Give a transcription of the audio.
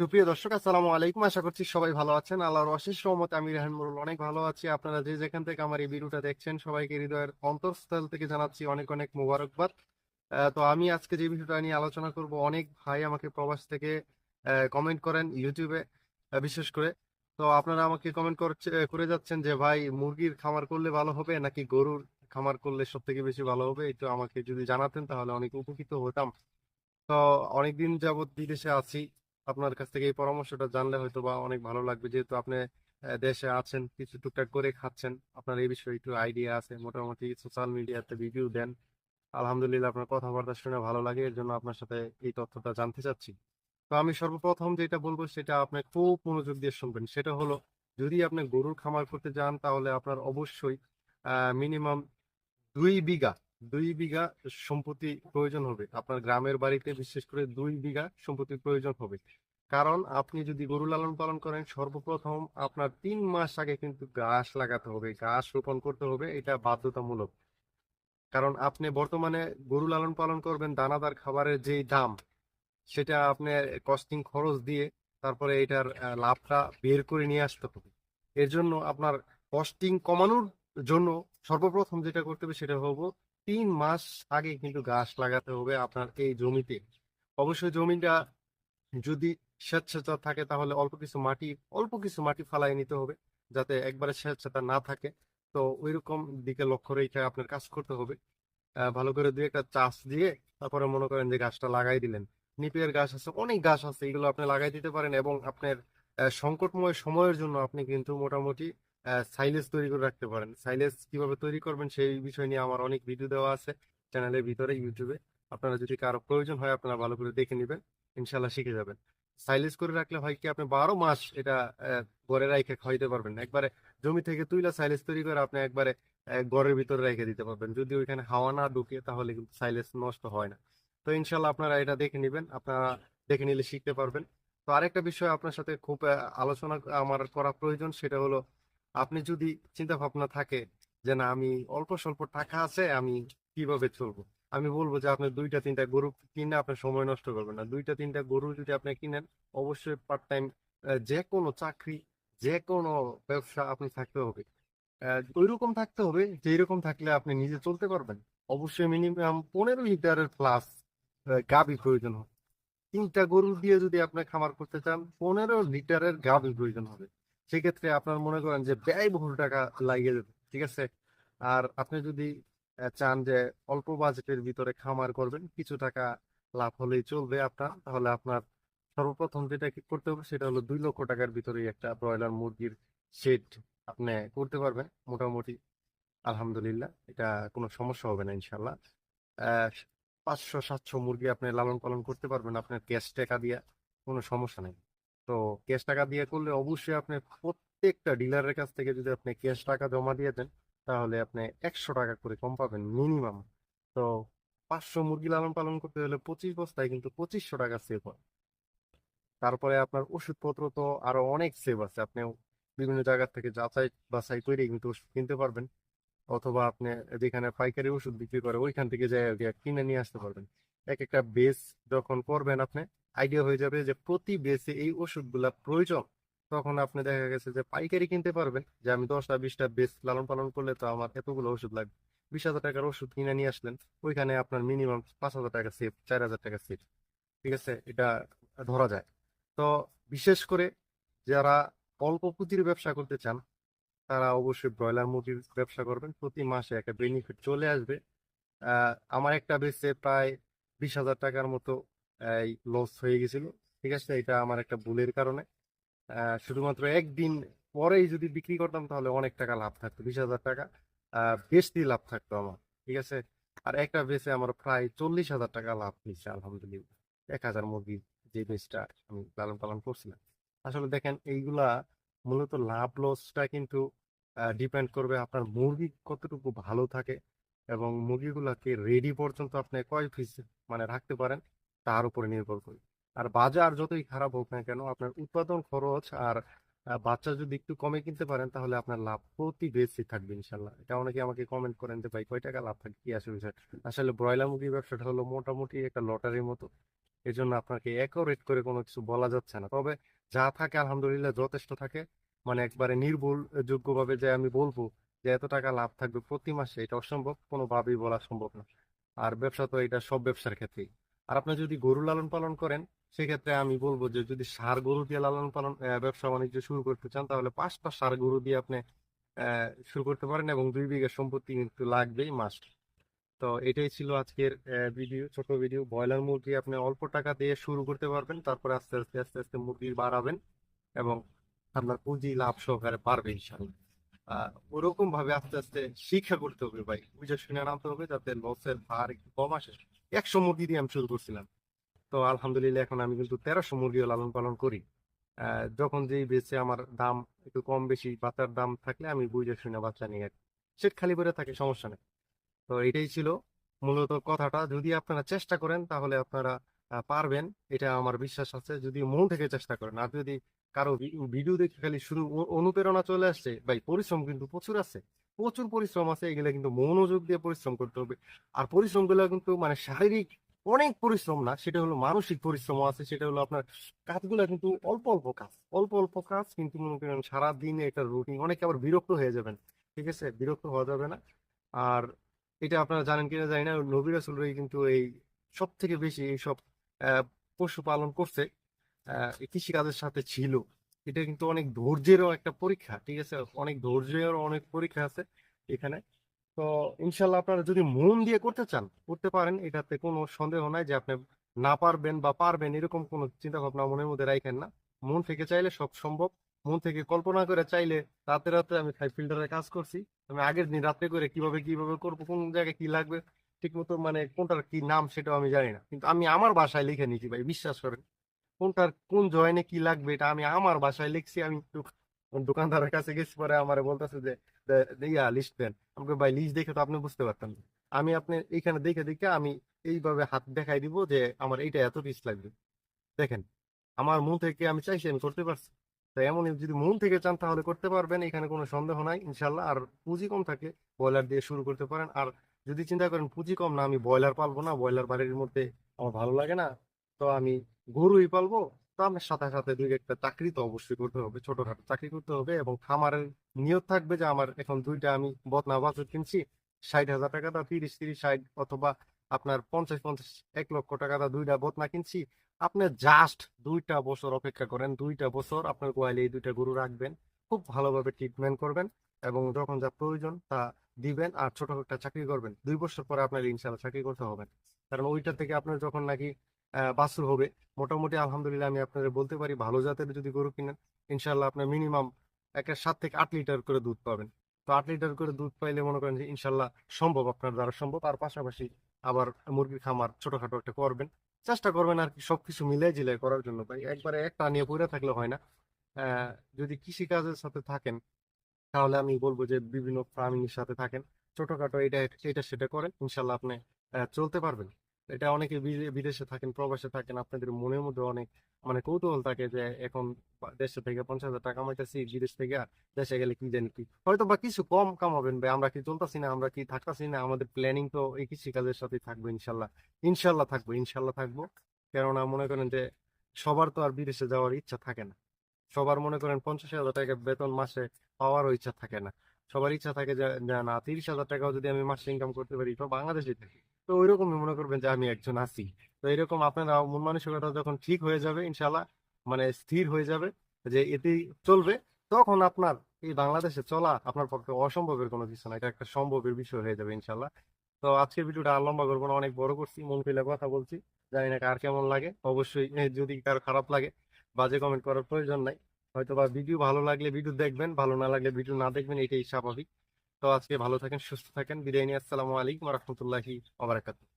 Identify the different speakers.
Speaker 1: সুপ্রিয় দর্শক, আসসালামু আলাইকুম। আশা করছি সবাই ভালো আছেন। আল্লাহর অশেষ রহমতে আমি রেহান মুরুল অনেক ভালো আছি। আপনারা যে যেখান থেকে আমার এই ভিডিওটা দেখছেন, সবাইকে হৃদয়ের অন্তঃস্থল থেকে জানাচ্ছি অনেক অনেক মোবারকবাদ। তো আমি আজকে যে বিষয়টা নিয়ে আলোচনা করব, অনেক ভাই আমাকে প্রবাস থেকে কমেন্ট করেন ইউটিউবে বিশেষ করে। তো আপনারা আমাকে কমেন্ট করে যাচ্ছেন যে, ভাই, মুরগির খামার করলে ভালো হবে নাকি গরুর খামার করলে সব থেকে বেশি ভালো হবে? এটা আমাকে যদি জানাতেন, তাহলে অনেক উপকৃত হতাম। তো অনেকদিন যাবত বিদেশে আছি। আপনার কাছ থেকে এই পরামর্শটা জানলে হয়তো বা অনেক ভালো লাগবে। যেহেতু আপনি দেশে আছেন, কিছু টুকটাক করে খাচ্ছেন, আপনার এই বিষয়ে একটু আইডিয়া আছে, মোটামুটি সোশ্যাল মিডিয়াতে রিভিউ দেন। আলহামদুলিল্লাহ আপনার কথাবার্তা শুনে ভালো লাগে, এর জন্য আপনার সাথে এই তথ্যটা জানতে চাচ্ছি। তো আমি সর্বপ্রথম যেটা বলব, সেটা আপনি খুব মনোযোগ দিয়ে শুনবেন। সেটা হলো, যদি আপনি গরুর খামার করতে যান, তাহলে আপনার অবশ্যই মিনিমাম দুই বিঘা দুই বিঘা সম্পত্তি প্রয়োজন হবে। আপনার গ্রামের বাড়িতে বিশেষ করে দুই বিঘা সম্পত্তির প্রয়োজন হবে। কারণ আপনি যদি গরু লালন পালন করেন, সর্বপ্রথম আপনার তিন মাস আগে কিন্তু ঘাস লাগাতে হবে, ঘাস রোপণ করতে হবে, এটা বাধ্যতামূলক। কারণ আপনি বর্তমানে গরু লালন পালন করবেন, দানাদার খাবারের যেই দাম, সেটা আপনি কস্টিং খরচ দিয়ে তারপরে এটার লাভটা বের করে নিয়ে আসতে হবে। এর জন্য আপনার কস্টিং কমানোর জন্য সর্বপ্রথম যেটা করতে হবে সেটা হব তিন মাস আগে কিন্তু গাছ লাগাতে হবে আপনার এই জমিতে। অবশ্যই জমিটা যদি স্বেচ্ছাচার থাকে তাহলে অল্প কিছু মাটি, অল্প কিছু মাটি ফালাই নিতে হবে যাতে একবারে স্বেচ্ছাচার না থাকে। তো ওইরকম দিকে লক্ষ্য রেখে আপনার কাজ করতে হবে। ভালো করে দুই একটা চাষ দিয়ে তারপরে মনে করেন যে গাছটা লাগাই দিলেন। নিপের গাছ আছে, অনেক গাছ আছে, এগুলো আপনি লাগাই দিতে পারেন এবং আপনার সংকটময় সময়ের জন্য আপনি কিন্তু মোটামুটি সাইলেজ তৈরি করে রাখতে পারেন। সাইলেজ কীভাবে তৈরি করবেন সেই বিষয় নিয়ে আমার অনেক ভিডিও দেওয়া আছে চ্যানেলের ভিতরে ইউটিউবে আপনারা যদি কারও প্রয়োজন হয়, আপনারা ভালো করে দেখে নেবেন ইনশাল্লাহ শিখে যাবেন। সাইলেজ করে রাখলে হয় কি, আপনি বারো মাস এটা ঘরে রেখে খাইতে পারবেন একবারে জমি থেকে তুইলা সাইলেজ তৈরি করে আপনি একবারে ঘরের ভিতরে রেখে দিতে পারবেন। যদি ওইখানে হাওয়া না ঢুকে, তাহলে কিন্তু সাইলেজ নষ্ট হয় না। তো ইনশাল্লাহ আপনারা এটা দেখে নেবেন, আপনারা দেখে নিলে শিখতে পারবেন। তো আরেকটা বিষয় আপনার সাথে খুব আলোচনা, আমার করা প্রয়োজন, সেটা হলো আপনি যদি চিন্তা ভাবনা থাকে যে, না, আমি অল্প স্বল্প টাকা আছে, আমি কীভাবে চলবো? আমি বলব যে, আপনি দুইটা, তিনটা গরু কিনে আপনার সময় নষ্ট করবেন না। দুইটা, তিনটা গরু যদি আপনি কিনেন, অবশ্যই পার্ট টাইম যে কোনো চাকরি, যে কোনো ব্যবসা আপনি থাকতে হবে। ওইরকম থাকতে হবে যে, এরকম থাকলে আপনি নিজে চলতে পারবেন। অবশ্যই মিনিমাম পনেরো লিটারের প্লাস গাভী প্রয়োজন হবে। তিনটা গরু দিয়ে যদি আপনি খামার করতে চান, পনেরো লিটারের গাভী প্রয়োজন হবে। সেক্ষেত্রে আপনার মনে করেন যে ব্যয়বহুল টাকা লাগিয়ে যাবে ঠিক আছে? আর আপনি যদি চান যে অল্প বাজেটের ভিতরে খামার করবেন, কিছু টাকা লাভ হলেই চলবে আপনার, তাহলে আপনার সর্বপ্রথম যেটা কি করতে হবে সেটা হলো দুই লক্ষ টাকার ভিতরেই একটা ব্রয়লার মুরগির শেড আপনি করতে পারবেন, মোটামুটি আলহামদুলিল্লাহ, এটা কোনো সমস্যা হবে না ইনশাল্লাহ পাঁচশো সাতশো মুরগি আপনি লালন পালন করতে পারবেন আপনার ক্যাশ টাকা দিয়ে, কোনো সমস্যা নেই। তো ক্যাশ টাকা দিয়ে করলে অবশ্যই আপনি প্রত্যেকটা ডিলারের কাছ থেকে যদি আপনি ক্যাশ টাকা জমা দিয়ে দেন, তাহলে আপনি একশো টাকা করে কম পাবেন মিনিমাম তো পাঁচশো মুরগি লালন পালন করতে হলে পঁচিশ বস্তায় কিন্তু পঁচিশশো টাকা সেভ হয়। তারপরে আপনার ওষুধপত্র তো আরও অনেক সেভ আছে। আপনি বিভিন্ন জায়গা থেকে যাচাই বাছাই করে কিন্তু ওষুধ কিনতে পারবেন। অথবা আপনি যেখানে পাইকারি ওষুধ বিক্রি করে, ওইখান থেকে যাই কিনে নিয়ে আসতে পারবেন। এক একটা বেস যখন করবেন আপনি আইডিয়া হয়ে যাবে যে প্রতি বেসে এই ওষুধগুলা প্রয়োজন। তখন আপনি দেখা গেছে যে পাইকারি কিনতে পারবেন। যে আমি দশটা, বিশটা বেস লালন পালন করলে তো আমার এতগুলো ওষুধ লাগবে। বিশ হাজার টাকার ওষুধ কিনে নিয়ে আসলেন, ওইখানে আপনার মিনিমাম পাঁচ হাজার টাকা সেভ চার হাজার টাকা সেভ ঠিক আছে? এটা ধরা যায়। তো বিশেষ করে যারা অল্প পুঁজির ব্যবসা করতে চান, তারা অবশ্যই ব্রয়লার মুরগির ব্যবসা করবেন। প্রতি মাসে একটা বেনিফিট চলে আসবে। আমার একটা বেচে প্রায় বিশ হাজার টাকার মতো লস হয়ে গেছিল। ঠিক আছে, এটা আমার একটা ভুলের কারণে। শুধুমাত্র একদিন পরেই যদি বিক্রি করতাম তাহলে অনেক টাকা লাভ থাকতো, বিশ হাজার টাকা। বেশি লাভ থাকতো আমার, ঠিক আছে? আর একটা বেচে আমার প্রায় চল্লিশ হাজার টাকা লাভ হয়েছে, আলহামদুলিল্লাহ। এক হাজার মুরগি যে বেচটা আমি লালন পালন করছিলাম। আসলে দেখেন, এইগুলা মূলত লাভ লসটা কিন্তু ডিপেন্ড করবে আপনার মুরগি কতটুকু ভালো থাকে এবং মুরগিগুলাকে রেডি পর্যন্ত আপনি কয় পিস মানে রাখতে পারেন। তার উপরে নির্ভর করে। আর বাজার যতই খারাপ হোক না কেন, আপনার উৎপাদন খরচ আর বাচ্চা যদি একটু কমে কিনতে পারেন, তাহলে আপনার লাভ প্রতি বেশি থাকবে ইনশাল্লাহ। এটা অনেকে আমাকে কমেন্ট করেন যে, ভাই, কয় টাকা লাভ থাকে? কি আসে বিষয়? আসলে ব্রয়লার মুরগির ব্যবসাটা হলো মোটামুটি একটা লটারির মতো। এই জন্য আপনাকে অ্যাকোরেট করে কোনো কিছু বলা যাচ্ছে না। তবে যা থাকে আলহামদুলিল্লাহ যথেষ্ট থাকে। মানে একবারে নির্ভুল যোগ্যভাবে যে আমি বলব যে, এত টাকা লাভ থাকবে প্রতি মাসে, এটা অসম্ভব। কোনোভাবেই বলা সম্ভব না। আর ব্যবসা তো এটা সব ব্যবসার ক্ষেত্রেই। আর আপনি যদি গরু লালন পালন করেন, সেক্ষেত্রে আমি বলব যে যদি সার গরু দিয়ে লালন পালন ব্যবসা বাণিজ্য শুরু করতে চান, তাহলে পাঁচটা সার গরু দিয়ে আপনি শুরু করতে পারেন এবং দুই বিঘা সম্পত্তি কিন্তু লাগবেই মাস্ট তো এটাই ছিল আজকের ভিডিও ছোট ভিডিও ব্রয়লার মুরগি আপনি অল্প টাকা দিয়ে শুরু করতে পারবেন, তারপরে আস্তে আস্তে আস্তে আস্তে মুরগি বাড়াবেন এবং আপনার পুঁজি লাভ সহকারে পারবে ইনশাল্লাহ ওরকম ভাবে আস্তে আস্তে শিক্ষা করতে হবে ভাই। বুঝে শুনে নামতে হবে যাতে লসের ভার একটু কম আসে। একশো মুরগি দিয়ে আমি শুরু করছিলাম। তো আলহামদুলিল্লাহ এখন আমি কিন্তু তেরোশো মুরগিও লালন পালন করি। যখন যেই বেচে আমার দাম একটু কম বেশি, বাচ্চার দাম থাকলে আমি বুঝে শুনে বাচ্চা নিয়ে সেট খালি করে থাকে, সমস্যা নেই। তো এটাই ছিল মূলত কথাটা। যদি আপনারা চেষ্টা করেন তাহলে আপনারা পারবেন। এটা আমার বিশ্বাস আছে। যদি মন থেকে চেষ্টা করেন, আর যদি কারও ভিডিও দেখে খালি অ- অনুপ্রেরণা চলে আসছে। ভাই, পরিশ্রম কিন্তু প্রচুর আছে। প্রচুর পরিশ্রম আছে, এগুলো কিন্তু মনোযোগ দিয়ে পরিশ্রম করতে হবে। আর পরিশ্রমগুলো কিন্তু মানে শারীরিক অনেক পরিশ্রম না, সেটা হলো মানসিক পরিশ্রম আছে, সেটা হলো আপনার কাজগুলো কিন্তু অল্প অল্প কাজ। অল্প অল্প কাজ কিন্তু মনে করেন সারাদিন এটা রুটিন অনেকে আবার বিরক্ত হয়ে যাবেন, ঠিক আছে? বিরক্ত হওয়া যাবে না। আর এটা আপনারা জানেন কিনা জানি না, নবী কিন্তু এই সব থেকে বেশি এইসব পশুপালন করছে। কৃষিকাজের সাথে ছিল। এটা কিন্তু অনেক ধৈর্যেরও একটা পরীক্ষা, ঠিক আছে? অনেক ধৈর্যের অনেক পরীক্ষা আছে এখানে। তো ইনশাল্লাহ আপনারা যদি মন দিয়ে করতে চান, করতে পারেন, এটাতে কোনো সন্দেহ নাই যে আপনি না পারবেন বা পারবেন এরকম কোনো চিন্তা ভাবনা মনের মধ্যে রাখেন না। মন থেকে চাইলে সব সম্ভব, মন থেকে কল্পনা করে চাইলে রাতে রাতে আমি ফাইভ ফিল্টারে কাজ করছি। আমি আগের দিন রাতে করে কীভাবে কীভাবে করব, কোন জায়গায় কি লাগবে, ঠিক মতো মানে কোনটার কি নাম সেটাও আমি জানি না। কিন্তু আমি আমার বাসায় লিখে নিয়েছি ভাই, বিশ্বাস করেন। কোনটার, কোন জয়েনে কি লাগবে এটা আমি আমার বাসায় লিখছি, আমি দোকানদারের কাছে গেছি, পরে আমারে বলতেছে যে ইয়া লিস্ট দেন। আমাকে ভাই লিস্ট দেখে তো আপনি বুঝতে পারতেন আমি আপনি এইখানে দেখে দেখে আমি এইভাবে হাত দেখাই দিব যে আমার এইটা এত পিস লাগবে। দেখেন, আমার মন থেকে আমি চাইছি আমি করতে পারছি। তাই এমন যদি মন থেকে চান তাহলে করতে পারবেন, এখানে কোনো সন্দেহ নাই ইনশাল্লাহ আর পুঁজি কম থাকে, ব্রয়লার দিয়ে শুরু করতে পারেন। আর যদি চিন্তা করেন পুঁজি কম না, আমি ব্রয়লার পালবো না, ব্রয়লার বাড়ির মধ্যে আমার ভালো লাগে না তো আমি গরুই পালবো। তো আমার সাথে সাথে দুই একটা চাকরি তো অবশ্যই করতে হবে, ছোটখাটো চাকরি করতে হবে এবং খামারের নিয়ত থাকবে যে আমার এখন দুইটা আমি বদনা বাছুর কিনছি, ষাট হাজার টাকা দা, তিরিশ তিরিশ, ষাট অথবা আপনার পঞ্চাশ পঞ্চাশ, এক লক্ষ টাকা দা দুইটা বদনা কিনছি। আপনি জাস্ট দুইটা বছর অপেক্ষা করেন, দুইটা বছর আপনার গোয়ালে এই দুইটা গরু রাখবেন, খুব ভালোভাবে ট্রিটমেন্ট করবেন এবং যখন যা প্রয়োজন তা দিবেন আর ছোট একটা চাকরি করবেন। দুই বছর পরে আপনার ইনশাল্লাহ চাকরি করতে হবে। কারণ ওইটা থেকে আপনার যখন নাকি বাছুর হবে। মোটামুটি আলহামদুলিল্লাহ আমি আপনাদের বলতে পারি ভালো জাতের যদি গরু কিনেন ইনশাল্লাহ আপনার মিনিমাম একটা সাত থেকে আট লিটার করে দুধ পাবেন। তো আট লিটার করে দুধ পাইলে মনে করেন যে ইনশাল্লাহ সম্ভব, আপনার দ্বারা সম্ভব। আর পাশাপাশি আবার মুরগির খামার ছোটখাটো একটা করবেন। চেষ্টা করবেন আর কি সবকিছু মিলাই জিলাই করার জন্য। ভাই, একবারে একটা নিয়ে পড়ে থাকলে হয় না। যদি কৃষি কাজের সাথে থাকেন, তাহলে আমি বলব যে বিভিন্ন ফার্মিং এর সাথে থাকেন। ছোটখাটো এটা এটা সেটা করেন। ইনশাল্লাহ আপনি চলতে পারবেন। এটা অনেকে বিদেশে থাকেন, প্রবাসে থাকেন, আপনাদের মনের মধ্যে অনেক মানে কৌতূহল থাকে যে এখন দেশে থেকে পঞ্চাশ হাজার টাকা কামাইতেছি, বিদেশ থেকে আর দেশে গেলে কি জানি কি। হয়তো বা কিছু কম কামাবেন ভাই, আমরা কি চলতেছি না, আমরা কি থাকতাছি না, আমাদের প্ল্যানিং তো এই কৃষি কাজের সাথে থাকবে ইনশাল্লাহ। ইনশাল্লাহ থাকব ইনশাল্লাহ থাকব। কেননা মনে করেন যে সবার তো আর বিদেশে যাওয়ার ইচ্ছা থাকে না। সবার মনে করেন পঞ্চাশ হাজার টাকা বেতন মাসে পাওয়ারও ইচ্ছা থাকে না। সবার ইচ্ছা থাকে যে, না তিরিশ হাজার টাকাও যদি আমি মাসে ইনকাম করতে পারি, তো বাংলাদেশে থাকি। তো ওইরকমই মনে করবেন যে আমি একজন আছি। তো এরকম আপনারা মন মানসিকতা যখন ঠিক হয়ে যাবে ইনশাল্লাহ মানে স্থির হয়ে যাবে যে এতেই চলবে, তখন আপনার এই বাংলাদেশে চলা আপনার পক্ষে অসম্ভবের কোনো কিছু না। এটা একটা সম্ভবের বিষয় হয়ে যাবে ইনশাল্লাহ তো আজকের ভিডিওটা আর লম্বা করব না, অনেক বড় করছি, মন খুলে কথা বলছি। জানি না কার কেমন লাগে, অবশ্যই যদি কার খারাপ লাগে, বাজে কমেন্ট করার প্রয়োজন নাই। হয়তো বা ভিডিও ভালো লাগলে ভিডিও দেখবেন, ভালো না লাগলে ভিডিও না দেখবেন, এটাই স্বাভাবিক। তো আজকে ভালো থাকেন সুস্থ থাকেন। বিদায় নিয়ে আসসালামু আলাইকুম রহমতুল্লাহি ওবারাকাতুহ